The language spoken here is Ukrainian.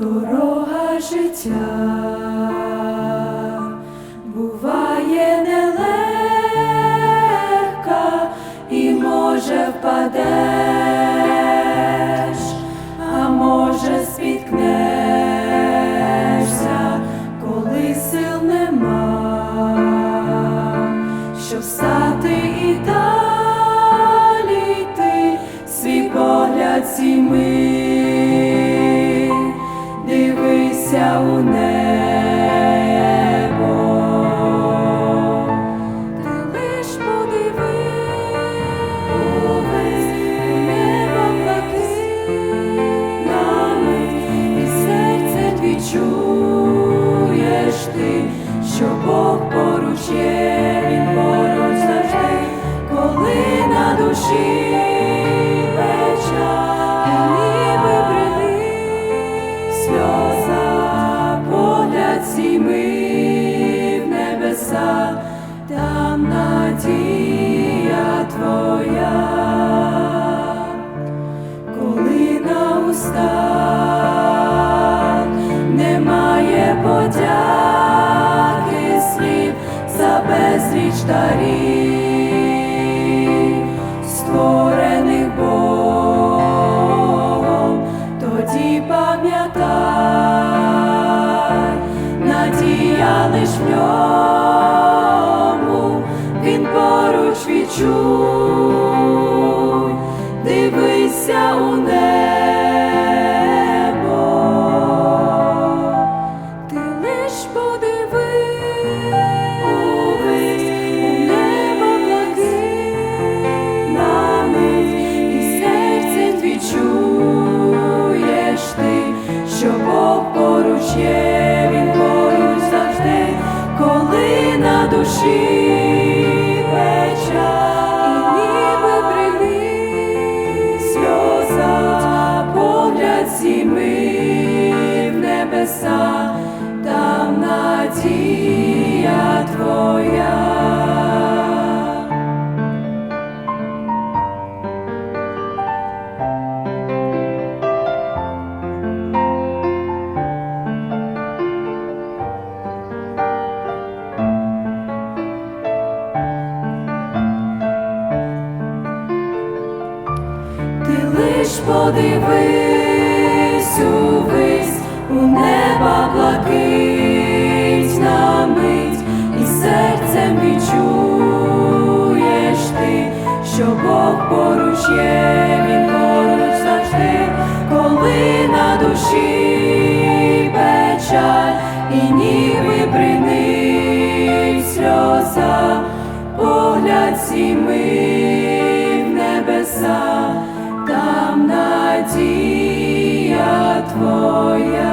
Дорога життя. Буває нелегка і може впадеш, а може спіткнешся, коли сил нема, щоб встати і далі йти, свій погляд сіми, що Бог поруч є, він поруч завжди, коли на душі печаль, ніби прилив сльоза, погляд сіми в небеса, там надія твоя. Коли на устах немає подяки за безліч дарів, створених Богом, тоді пам'ятай, надія лиш в ньому, він поруч відчуй, дивися у небо, душі печаль, і ніби прилив сльоза, погляд сіми в небеса, там надія лиш подивись увись, у неба блакить на мить, і серцем відчуєш ти, що Бог поруч є, він поруч завжди, коли на душі печаль, і ніби приник сльоза, погляд сіми там надія твоя.